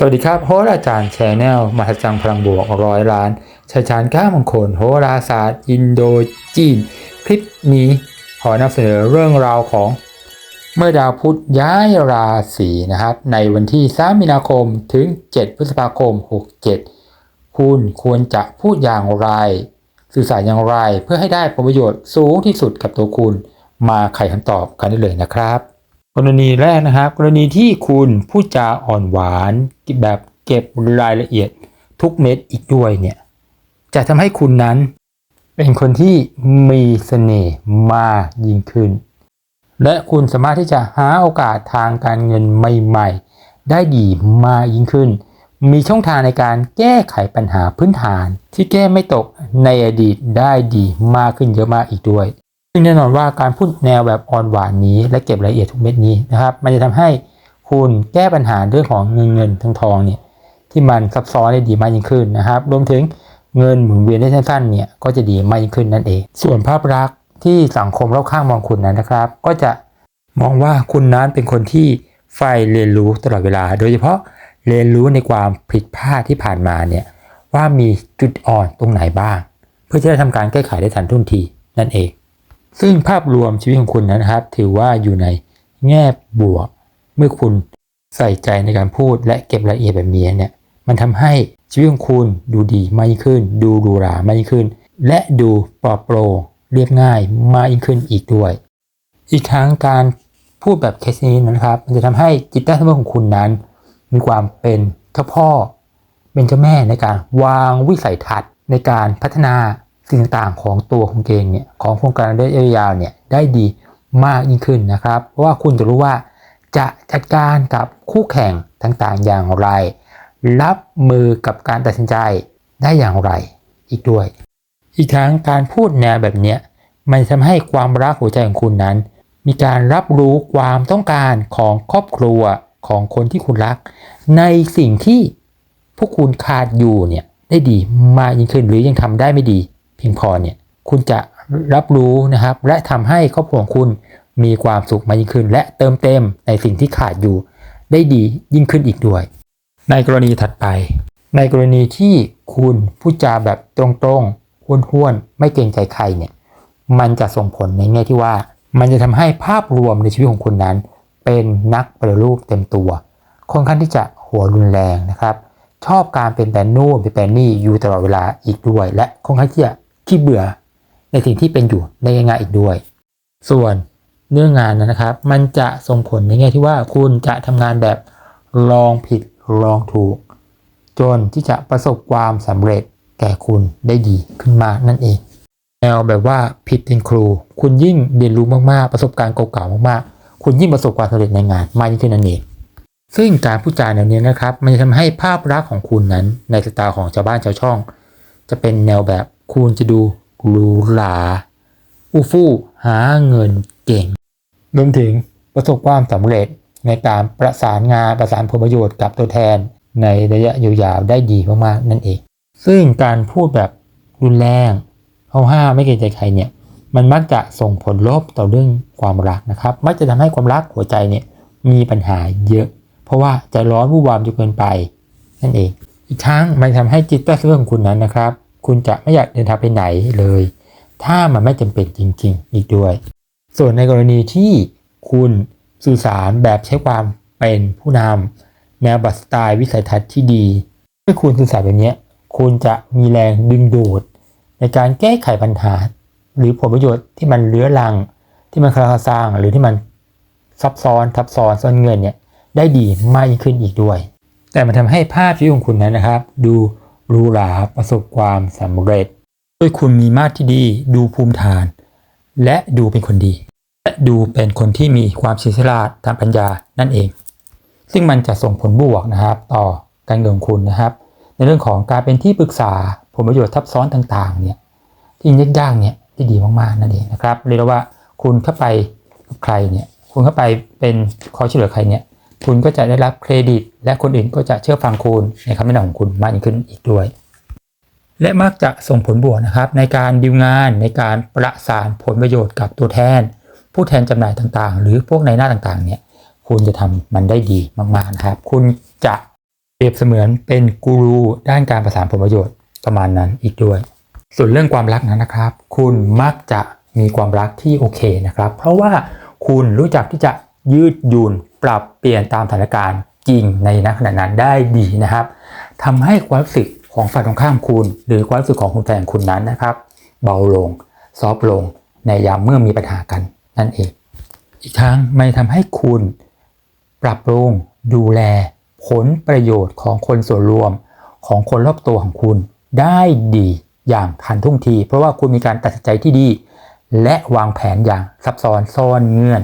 สวัสดีครับโหราจารย์แชนแนลมหัศจรรย์พลังบวกร้อยล้านชัยชาญก้ามงคลโหราศาสตร์ อินโดจีน คลิปนี้ขอนำเสนอเรื่องราวของเมื่อดาวพุธย้ายราศีนะครับ ในวันที่ 3 มีนาคมถึง 7 พฤษภาคม 67 คุณควรจะพูดอย่างไร สื่อสารอย่างไรเพื่อให้ได้ผลประโยชน์สูงที่สุดกับตัวคุณ มาไขคำตอบกันได้เลยนะครับ กรณีแรกนะครับ กรณีที่คุณพูดจาอ่อนหวานแบบเก็บรายละเอียดทุกเม็ดอีกด้วยเนี่ยจะทำให้คุณนั้นเป็นคนที่มีเสน่ห์มากยิ่งขึ้น และคุณสามารถที่จะหาโอกาสทางการเงินใหม่ ๆ ได้ดีมากยิ่งขึ้น มีช่องทางในการแก้ไขปัญหาพื้นฐาน ที่แก้ไม่ตกในอดีตได้ดีมากขึ้นเยอะมากอีกด้วย ซึ่งแน่นอนว่าการพูดแนวแบบอ่อนหวานนี้และเก็บรายละเอียดทุกเม็ดนี้นะครับ มันจะทำให้คุณแก้ปัญหาเรื่องของเงินเงินทองทองเนี่ยที่มันซับซ้อนได้ดีมากยิ่งขึ้นนะครับ รวมถึงเงินหมุนเวียนได้สั้นๆเนี่ยก็จะดีมากยิ่งขึ้นนั่นเอง ส่วนภาพลักษณ์ที่สังคมรอบข้างมองคุณนั้นนะครับ ก็จะมองว่าคุณนั้นเป็นคนที่ใฝ่เรียนรู้ตลอดเวลา โดยเฉพาะเรียนรู้ในความผิดพลาดที่ผ่านมาเนี่ยว่ามีจุดอ่อนตรงไหนบ้าง เพื่อจะได้ทำการแก้ไขได้ทันท่วงทีนั่นเอง ซึ่งภาพรวมชีวิตของคุณนะครับ ถือว่าอยู่ในแง่บวก เมื่อคุณใส่ใจในการพูดและเก็บรายละเอียดแบบนี้เนี่ย มันทำให้ชีวิตของคุณดูดีมากยิ่งขึ้น ดูหรูหรามากยิ่งขึ้น และดูปลอดโปร่งเรียบง่ายมากยิ่งขึ้นอีกด้วย อีกทั้งการพูดแบบเคสนี้นะครับ มันจะทำให้จิตใต้สำนึกของคุณนั้น มีความเป็นเจ้าพ่อ เป็นเจ้าแม่ในการวางวิสัยทัศน์ในการพัฒนา สิ่งต่างๆของตัวของเองเนี่ยของโครงการระยะยาวเนี่ยได้ดีมากยิ่งขึ้นนะครับ เพราะว่าคุณจะรู้ว่าจะจัดการกับคู่แข่งต่างๆอย่างไร รับมือกับการตัดสินใจได้อย่างไรอีกด้วย อีกทั้งการพูดแนวแบบเนี้ยมันทำให้ความรักหัวใจของคุณนั้น มีการรับรู้ความต้องการของครอบครัวของคนที่คุณรัก ในสิ่งที่พวกคุณขาดอยู่เนี่ยได้ดีมากยิ่งขึ้นหรือยังทำได้ไม่ดี เพียงพอเนี่ยคุณจะรับรู้นะครับ และทำให้ครอบครัวของคุณมีความสุขมากยิ่งขึ้น และเติมเต็มในสิ่งที่ขาดอยู่ ได้ดียิ่งขึ้นอีกด้วย ในกรณีถัดไป ในกรณีที่คุณพูดจาแบบตรงๆห้วนๆไม่เกรงใจใครเนี่ยมันจะส่งผลในแง่ที่ว่า มันจะทำให้ภาพรวมในชีวิตของคุณนั้น เป็นนักประรูปเต็มตัวค่อนข้างที่จะหัวรุนแรงนะครับ ชอบการเป็นแบนนู่นเป็นแบนนี่อยู่ตลอดเวลาอีกด้วย และค่อนข้างที่จะ ขี้เบื่อในสิ่งที่เป็นอยู่ในงานอีกด้วย ส่วนเรื่องงานนะครับ มันจะส่งผลในแง่ที่ว่าคุณจะทำงานแบบลองผิดลองถูก จนที่จะประสบความสำเร็จแก่คุณได้ดีขึ้นมานั่นเองแนวแบบว่าผิดเป็นครู คุณยิ่งเรียนรู้มากๆ ประสบการณ์เก่าๆมากๆ คุณยิ่งประสบความสำเร็จในงานมากยิ่งขึ้นนั่นเองซึ่งการพูดจาแนวนี้นะครับ มันจะทำให้ภาพลักษณ์ของคุณนั้นในสตล์ของชาวบ้านชาวช่อง จะเป็นแนวแบบ คุณจะดูหรูหราอู้ฟู่หาเงินเก่งรวมถึงประสบความสำเร็จในการประสานงานประสานผลประโยชน์กับตัวแทนในระยะยาวๆได้ดีมากๆนั่นเอง ซึ่งการพูดแบบรุนแรงเอาห้าไม่เกรงใจใครเนี่ยมันมักจะส่งผลลบต่อเรื่องความรักนะครับ มักจะทำให้ความรักหัวใจเนี่ยมีปัญหาเยอะ เพราะว่าใจร้อนวุ่นวามจนเกินไป นั่นเอง อีกทั้งมันทำให้จิตใต้สำนึกของคุณนั้นนะครับ คุณจะไม่อยากเดินทางไปไหนเลย ถ้ามันไม่จำเป็นจริง ๆ อีกด้วย ส่วนในกรณีที่คุณสื่อสารแบบใช้ความเป็นผู้นำแนวบัตสไตล์วิสัยทัศน์ที่ดีเมื่อคุณสื่อสารแบบนี้คุณจะมีแรงดึงดูด ในการแก้ไขปัญหา หรือผลประโยชน์ที่มันเลื้อรัง ที่มันคลาสร้างหรือที่มันซับซ้อนทับซ้อนซ่อนเงินเนี่ยได้ดีมากยิ่งขึ้นอีกด้วย แต่มันทำให้ภาพชีวิตของคุณนั้นนะครับ ดู หรูหราประสบความสำเร็จ ด้วยคุณมีมาตรที่ดีดูภูมิฐาน และดูเป็นคนดี และดูเป็นคนที่มีความเฉลียวฉลาดทางปัญญานั่นเอง ซึ่งมันจะส่งผลบวกนะครับ ต่อการเงินของคุณนะครับ ในเรื่องของการเป็นที่ปรึกษาผลประโยชน์ทับซ้อนต่างๆเนี่ยที่ยากๆเนี่ยที่ดีมากๆนั่นเองนะครับเรียกว่าคุณเข้าไปกับใครเนี่ยคุณเข้าไปเป็นคอยช่วยเหลือใครเนี่ย คุณก็จะได้รับเครดิต และคนอื่นก็จะเชื่อฟังคุณในคำแนะนำของคุณมากยิ่งขึ้นอีกด้วย และมักจะส่งผลบวกนะครับ ในการดีลงานในการประสานผลประโยชน์กับตัวแทน ผู้แทนจำหน่ายต่างๆ หรือพวกในหน้าต่างๆเนี่ยคุณจะทำมันได้ดีมากๆนะครับ คุณจะเปรียบเสมือนเป็นกูรูด้านการประสานผลประโยชน์ประมาณนั้นอีกด้วย ส่วนเรื่องความรักนั้นนะครับ คุณมักจะมีความรักที่โอเคนะครับ เพราะว่าคุณรู้จักที่จะยืดหยุ่น ปรับเปลี่ยนตามสถานการณ์จริงในขณะนั้นได้ดีนะครับทำให้ความรู้สึกของฝ่ายตรงข้ามคุณ หรือความรู้สึกของคุณแฟนคุณนั้นนะครับ เบาลง ซอฟลง ในยามเมื่อมีปัญหากันนั่นเอง อีกทั้งมันทำให้คุณ ปรับปรุงดูแล ผลประโยชน์ของคนส่วนรวมของคนรอบตัวของคุณได้ดีอย่างทันท่วงที เพราะว่าคุณมีการตัดสินใจที่ดี และวางแผนอย่างซับซ้อนซ่อนเงื่อน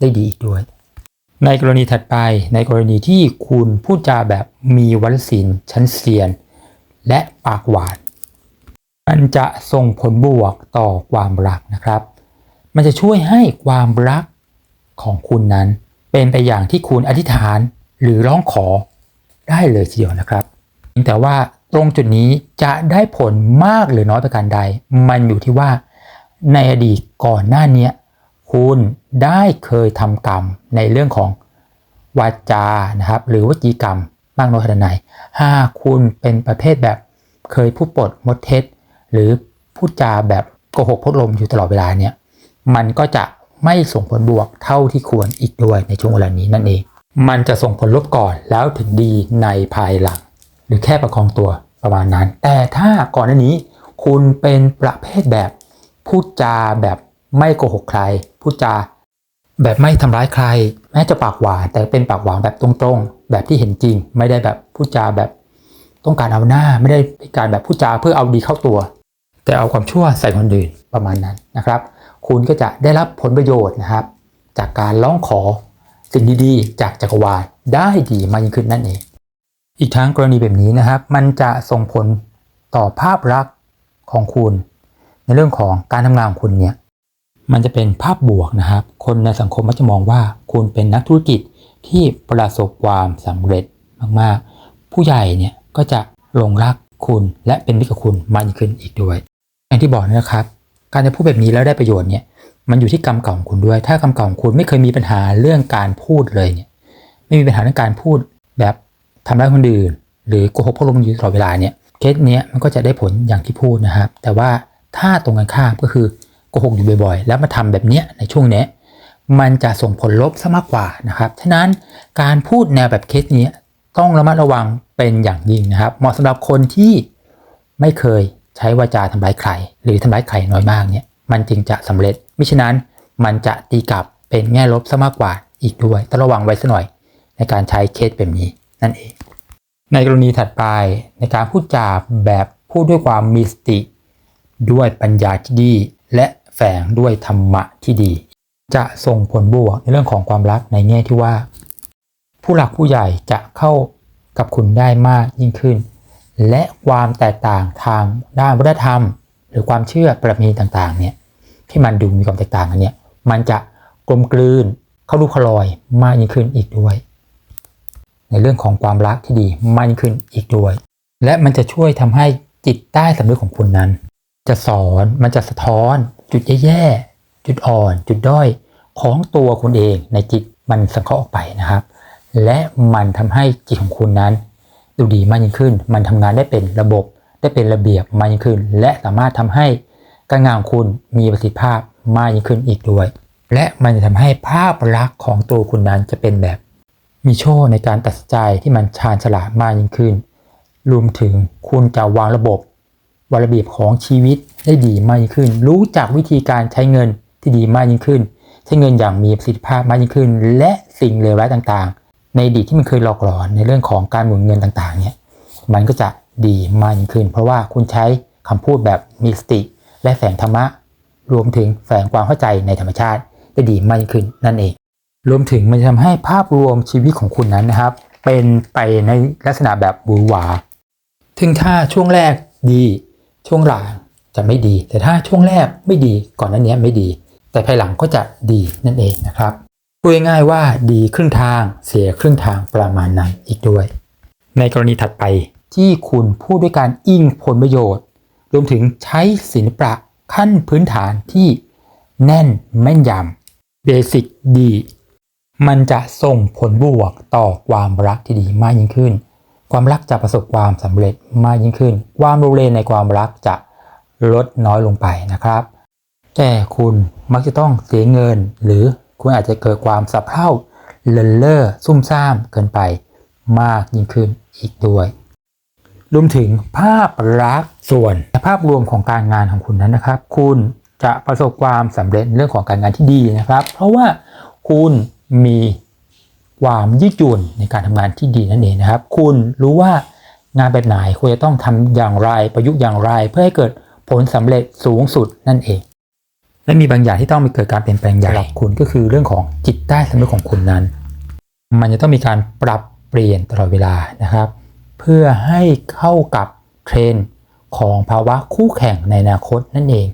ได้ดีอีกด้วย ในกรณีถัดไปในกรณีที่คุณพูดจาแบบมีวรรณศิลป์ชั้นเซียน และปากหวานมันจะส่งผลบวกต่อความรักนะครับ มันจะช่วยให้ความรักของคุณนั้น เป็นไปอย่างที่คุณอธิษฐานหรือร้องขอได้เลยทีเดียวนะครับ แต่ว่าตรงจุดนี้จะได้ผลมากหรือน้อยประการใด มันอยู่ที่ว่าในอดีตก่อนหน้านี้คุณ ได้เคยทำกรรมในเรื่องของวาจานะครับ หรือวจีกรรมมากน้อยขนาดไหนถ้าคุณเป็นประเภทแบบเคยพูดปดมดเท็จ หรือพูดจาแบบโกหกพดลมอยู่ตลอดเวลาเนี่ยมันก็จะไม่ส่งผลบวกเท่าที่ควรอีกด้วยในช่วงเวลานี้นั่นเอง มันจะส่งผลลบก่อนแล้วถึงดีในภายหลัง หรือแค่ประคองตัวประมาณนั้น แต่ถ้าก่อนหน้านี้ คุณเป็นประเภทแบบพูดจาแบบไม่โกหกใครพูดจา แบบไม่ทำร้ายใคร แม้จะปากหวานแต่เป็นปากหวานแบบตรงๆ แบบที่เห็นจริง ไม่ได้แบบพูดจาแบบต้องการเอาหน้าไม่ได้การแบบพูดจาเพื่อเอาดีเข้าตัว แต่เอาความชั่วใส่คนอื่นประมาณนั้นนะครับ คุณก็จะได้รับผลประโยชน์นะครับ จากการร้องขอสิ่งดีๆ จากจักรวาลได้ดีมากยิ่งขึ้นนั่นเอง อีกทั้งกรณีแบบนี้นะครับ มันจะส่งผลต่อภาพลักษณ์ของคุณ ในเรื่องของการทำงานของคุณเนี่ย มันจะเป็นภาพบวกนะครับ คนในสังคมมักจะมองว่าคุณเป็นนักธุรกิจที่ประสบความสำเร็จมากๆ ผู้ใหญ่เนี่ยก็จะหลงรักคุณและเป็นมิตรกับคุณมากยิ่งขึ้นอีกด้วย อย่างที่บอกนะครับ การจะพูดแบบนี้แล้วได้ประโยชน์เนี่ยมันอยู่ที่กรรมเก่าของคุณด้วย ถ้ากรรมเก่าของคุณไม่เคยมีปัญหาเรื่องการพูดเลยเนี่ยไม่มีปัญหาเรื่องการพูดแบบทำร้ายคนอื่น หรือโกหกพวกลมอยู่ตลอดเวลาเนี่ยเคสเนี้ยมันก็จะได้ผลอย่างที่พูดนะครับ แต่ว่าถ้าตรงกันข้ามก็คือ โกหกอยู่บ่อยๆ แล้วมาทำแบบเนี้ยในช่วงเนี้ยมันจะส่งผลลบซะมากกว่านะครับ ฉะนั้นการพูดแนวแบบเคสนี้ต้องระมัดระวังเป็นอย่างยิ่งนะครับ เหมาะสำหรับคนที่ไม่เคยใช้วาจาทำร้ายใคร หรือทำร้ายใครน้อยมากเนี่ยมันจึงจะสำเร็จมิฉะนั้นมันจะตีกลับเป็นแง่ลบซะมากกว่าอีกด้วยต้องระวังไว้ซะหน่อย ในการใช้เคสแบบนี้นั่นเอง ในกรณีถัดไปในการพูดจาแบบพูดด้วยความมีสติ ด้วยปัญญาที่ดี และ แฝงด้วยธรรมะที่ดี จะส่งผลบวกในเรื่องของความรักในแง่ที่ว่า ผู้หลักผู้ใหญ่จะเข้ากับคุณได้มากยิ่งขึ้น และความแตกต่างทางด้านวัฒนธรรม หรือความเชื่อประเพณีต่างๆเนี่ยที่มันดูมีความแตกต่างกันเนี่ยมันจะกลมกลืนเข้ารูปเข้ารอยมากยิ่งขึ้นอีกด้วย ในเรื่องของความรักที่ดีมากยิ่งขึ้นอีกด้วย และมันจะช่วยทำให้จิตใต้สำนึกของคุณนั้น จะสอนมันจะสะท้อน จุดแย่ๆ จุดอ่อน จุดด้อยของตัวคุณเองในจิตมันสังเคราะห์ออกไปนะครับ และมันทำให้จิตของคุณนั้น ดูดีมากยิ่งขึ้น มันทำงานได้เป็นระบบได้เป็นระเบียบมากยิ่งขึ้น และสามารถทำให้การงานของคุณมีประสิทธิภาพมากยิ่งขึ้นอีกด้วย และมันจะทำให้ภาพลักษณ์ของตัวคุณนั้นจะเป็นแบบ มีโชคในการตัดสินใจที่มันชาญฉลาดมากยิ่งขึ้น รวมถึงคุณจะวางระบบ วาระเบียบของชีวิตได้ดีมากยิ่งขึ้น รู้จักวิธีการใช้เงินที่ดีมากยิ่งขึ้น ใช้เงินอย่างมีประสิทธิภาพมากยิ่งขึ้น และสิ่งเลวร้ายต่างๆ ในอดีตที่มันเคยหลอกหลอนในเรื่องของการหมุนเงินต่างๆเนี่ยมันก็จะดีมากยิ่งขึ้น เพราะว่าคุณใช้คำพูดแบบมีสติ และแฝงธรรมะ รวมถึงแฝงความเข้าใจในธรรมชาติได้ดีมากยิ่งขึ้นนั่นเอง รวมถึงมันจะทำให้ภาพรวมชีวิตของคุณนั้นนะครับ เป็นไปในลักษณะแบบบูหวาถึงถ้าช่วงแรกดี ช่วงหลังจะไม่ดี แต่ถ้าช่วงแรกไม่ดีก่อนหนั้นนี้ไม่ดี แต่ภายหลังก็จะดีนั่นเองนะครับพูดง่ายๆว่าดีครึ่งทางเสียครึ่งทางประมาณนั้นอีกด้วย ในกรณีถัดไปที่คุณพูดด้วยการอิงผลประโยชน์ รวมถึงใช้ศิลปะขั้นพื้นฐานที่แน่นแม่นยำเบสิกดี มันจะส่งผลบวกต่อความรักที่ดีมากยิ่งขึ้น ความรักจะประสบความสำเร็จมากยิ่งขึ้น ความโลเลในความรักจะลดน้อยลงไปนะครับ แต่คุณมักจะต้องเสียเงิน หรือคุณอาจจะเกิดความสับเพร่าเลินเล่อซุ่มซ่ามเกินไปมากยิ่งขึ้นอีกด้วย รวมถึงภาพลักษณ์ส่วนภาพรวมของการงานของคุณนั้นนะครับ คุณจะประสบความสำเร็จเรื่องของการงานที่ดีนะครับ เพราะว่าคุณมี ความยืดหยุ่นในการทำงานที่ดีนั่นเองนะครับ คุณรู้ว่างานแบบไหนควรจะต้องทำอย่างไรประยุกต์อย่างไร เพื่อให้เกิดผลสำเร็จสูงสุดนั่นเอง และมีบางอย่างที่ต้องมีเกิดการเปลี่ยนแปลงอย่างไรคุณก็คือเรื่องของจิตใต้สำนึกของคุณนั้น มันจะต้องมีการปรับเปลี่ยนตลอดเวลานะครับ เพื่อให้เข้ากับเทรนด์ของภาวะคู่แข่งในอนาคตนั่นเอง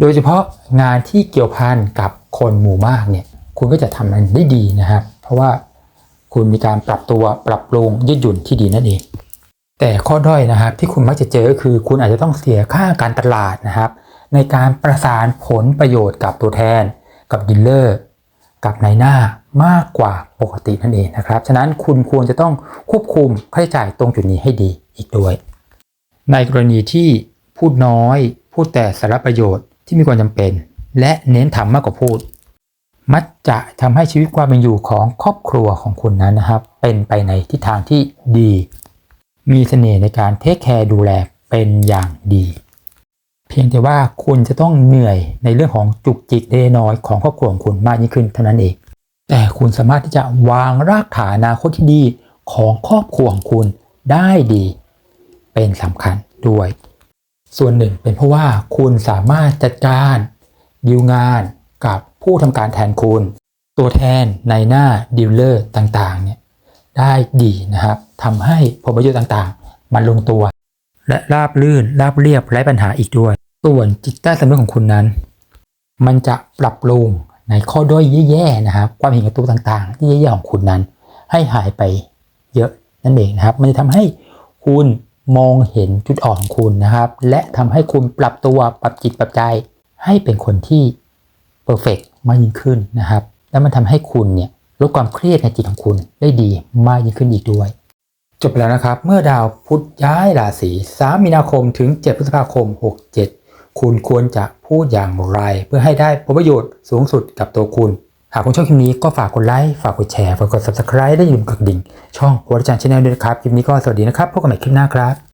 โดยเฉพาะงานที่เกี่ยวพันกับคนหมู่มากเนี่ยคุณก็จะทำมันได้ดีนะครับ ราะว่าคุณมีการปรับตัวปรับปรุงยืดหยุ่นที่ดีนั่นเอง แต่ข้อด้อยนะครับที่คุณมักจะเจอก็คือ คุณอาจจะต้องเสียค่าการตลาดนะครับ ในการประสานผลประโยชน์กับตัวแทน กับดีลเลอร์กับนายหน้ามากกว่าปกตินั่นเองนะครับ ฉะนั้นคุณควรจะต้องควบคุมค่าใช้จ่ายตรงจุดนี้ให้ดีอีกด้วย ในกรณีที่พูดน้อย พูดแต่สาระประโยชน์ที่มีความจำเป็น และเน้นทำมากกว่าพูด มักจะทำให้ชีวิตความเป็นอยู่ของครอบครัวของคุณนั้นนะครับ เป็นไปในทิศทางที่ดี มีเสน่ห์ในการเทคแคร์ดูแลเป็นอย่างดี เพียงแต่ว่าคุณจะต้องเหนื่อยในเรื่องของจุกจิกเล็กน้อยของครอบครัวของคุณมากยิ่งขึ้นเท่านั้นเอง แต่คุณสามารถที่จะวางรากฐานอนาคตที่ดีของครอบครัวของคุณได้ดี เป็นสำคัญด้วย ส่วนหนึ่งเป็นเพราะว่าคุณสามารถจัดการดีลงานกับ ผู้ทำการแทนคุณ ตัวแทนในหน้าดีลเลอร์ต่างๆเนี่ยได้ดีนะครับทำให้ผลประโยชน์ต่างๆ มันลงตัว และราบลื่นราบเรียบไร้ปัญหาอีกด้วย ส่วนจิตใต้สำนึกของคุณนั้น มันจะปรับปรุงในข้อด้อยแย่ๆนะครับความเห็นแก่ตัวต่างๆ ที่แย่ๆของคุณนั้น ให้หายไปเยอะนั่นเองนะครับ มันจะทำให้คุณมองเห็นจุดอ่อนของคุณนะครับ และทำให้คุณปรับตัวปรับจิตปรับใจให้เป็นคนที่เพอร์เฟก มากยิ่งขึ้นนะครับ แล้วมันทำให้คุณเนี่ยลดความเครียดในจิตของคุณได้ดีมากยิ่งขึ้นอีกด้วย จบแล้วนะครับ เมื่อดาวพุธย้ายราศี 3 มีนาคมถึง 7 พฤษภาคม 67 คุณควรจะพูดอย่างไร เพื่อให้ได้ผลประโยชน์สูงสุดกับตัวคุณ หากคุณชอบคลิปนี้ก็ฝากกดไลค์ ฝากกดแชร์ ฝากกด subscribe และอย่าลืมกดกระดิ่ง ช่องวัฒจันทร์ชาแนลด้วยนะครับ คลิปนี้ก็สวัสดีนะครับ พบกันใหม่คลิปหน้าครับ